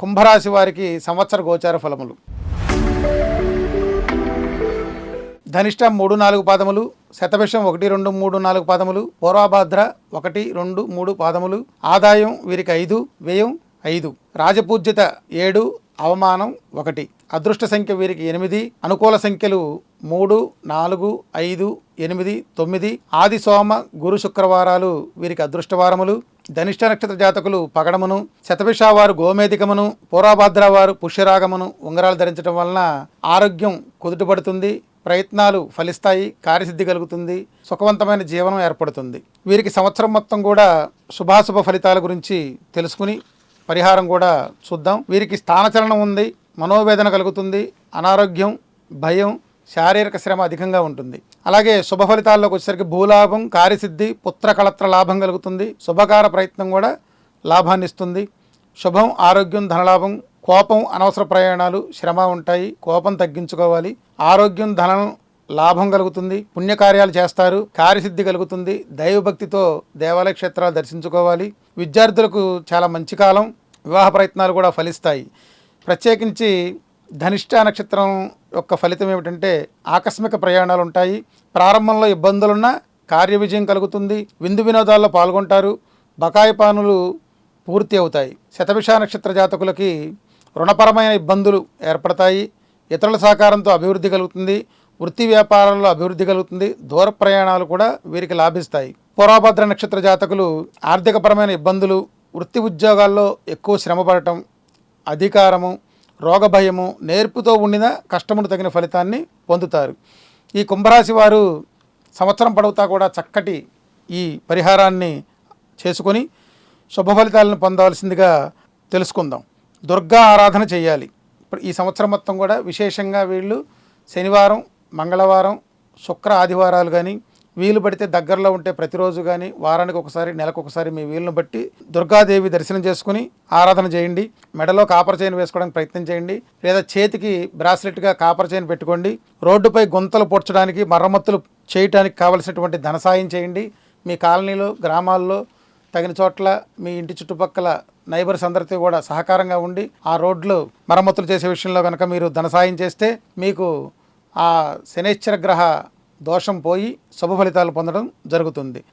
కుంభరాశి వారికి సంవత్సర గోచార ఫలములు. ధనిష్టం మూడు నాలుగు పాదములు శతభిషం ఒకటి రెండు మూడు నాలుగు పాదములు పూర్వభాద్ర ఒకటి రెండు మూడు పాదములు ఆదాయం వీరికి ఐదు వ్యయం ఐదు రాజపూజ్యత ఏడు అవమానం ఒకటి అదృష్ట సంఖ్య వీరికి ఎనిమిది అనుకూల సంఖ్యలు మూడు నాలుగు ఐదు ఎనిమిది తొమ్మిది ఆది సోమ గురు శుక్రవారాలు వీరికి అదృష్టవారములు ధనిష్ట నక్షత్ర జాతకులు పగడమును శతభిషావారు గోమేధికమును పూర్వభాద్ర వారు పుష్యరాగమును ఉంగరాలు ధరించడం వలన ఆరోగ్యం కుదుటపడుతుంది ప్రయత్నాలు ఫలిస్తాయి కార్యసిద్ధి కలుగుతుంది సుఖవంతమైన జీవనం ఏర్పడుతుంది. వీరికి సంవత్సరం మొత్తం కూడా శుభాశుభ ఫలితాల గురించి తెలుసుకుని పరిహారం కూడా చూద్దాం. వీరికి స్థానచలనం ఉంది మనోవేదన కలుగుతుంది అనారోగ్యం భయం శారీరక శ్రమ అధికంగా ఉంటుంది. అలాగే శుభ ఫలితాల్లోకి వచ్చేసరికి భూలాభం కార్యసిద్ధి పుత్ర కళత్ర లాభం కలుగుతుంది. శుభకార ప్రయత్నం కూడా లాభాన్ని ఇస్తుంది. శుభం ఆరోగ్యం ధనలాభం కోపం అనవసర ప్రయాణాలు శ్రమ ఉంటాయి. కోపం తగ్గించుకోవాలి. ఆరోగ్యం ధనం లాభం కలుగుతుంది. పుణ్యకార్యాలు చేస్తారు. కార్యసిద్ధి కలుగుతుంది. దైవభక్తితో దేవాలయ క్షేత్రాలు దర్శించుకోవాలి. విద్యార్థులకు చాలా మంచి కాలం. వివాహ ప్రయత్నాలు కూడా ఫలిస్తాయి. ప్రత్యేకించి ధనిష్ట నక్షత్రం యొక్క ఫలితం ఏమిటంటే ఆకస్మిక ప్రయాణాలు ఉంటాయి ప్రారంభంలో ఇబ్బందులున్నా కార్య విజయం కలుగుతుంది. విందు వినోదాల్లో పాల్గొంటారు. బకాయి పనులు పూర్తి అవుతాయి. శతభిష నక్షత్ర జాతకులకి రుణపరమైన ఇబ్బందులు ఏర్పడతాయి. ఇతరుల సహకారంతో అభివృద్ధి కలుగుతుంది. వృత్తి వ్యాపారాల్లో అభివృద్ధి కలుగుతుంది. దూర ప్రయాణాలు కూడా వీరికి లాభిస్తాయి. పురాభద్ర నక్షత్ర జాతకులు ఆర్థికపరమైన ఇబ్బందులు వృత్తి ఉద్యోగాల్లో ఎక్కువ శ్రమ పడటం అధికారము రోగ భయము నేర్పుతో ఉండిన కష్టమును తగిన ఫలితాన్ని పొందుతారు. ఈ కుంభరాశి వారు సంవత్సరం పొడవుతా కూడా చక్కటి ఈ పరిహారాన్ని చేసుకొని శుభ ఫలితాలను పొందవలసిందిగా తెలుసుకుందాం. దుర్గా ఆరాధన చేయాలి. ఇప్పుడు ఈ సంవత్సరం మొత్తం కూడా విశేషంగా వీళ్ళు శనివారం మంగళవారం శుక్ర ఆదివారాలు కానీ వీలు పడితే దగ్గరలో ఉంటే ప్రతిరోజు కానీ వారానికి ఒకసారి నెలకు ఒకసారి మీ వీలును బట్టి దుర్గాదేవి దర్శనం చేసుకుని ఆరాధన చేయండి. మెడలో కాపర్ చైన్ వేసుకోవడానికి ప్రయత్నం చేయండి. లేదా చేతికి బ్రాస్లెట్గా కాపర్ చైన్ పెట్టుకోండి. రోడ్డుపై గుంతలు పొడ్చడానికి మరమ్మతులు చేయటానికి కావలసినటువంటి ధన సాయం చేయండి. మీ కాలనీలో గ్రామాల్లో తగిన చోట్ల మీ ఇంటి చుట్టుపక్కల నైబర్స్ అందరితో కూడా సహకారంగా ఉండి ఆ రోడ్లు మరమ్మతులు చేసే విషయంలో కనుక మీరు ధన సాయం చేస్తే మీకు ఆ శనేశ్వర గ్రహ దోషం పోయి శుభ ఫలితాలు పొందడం జరుగుతుంది.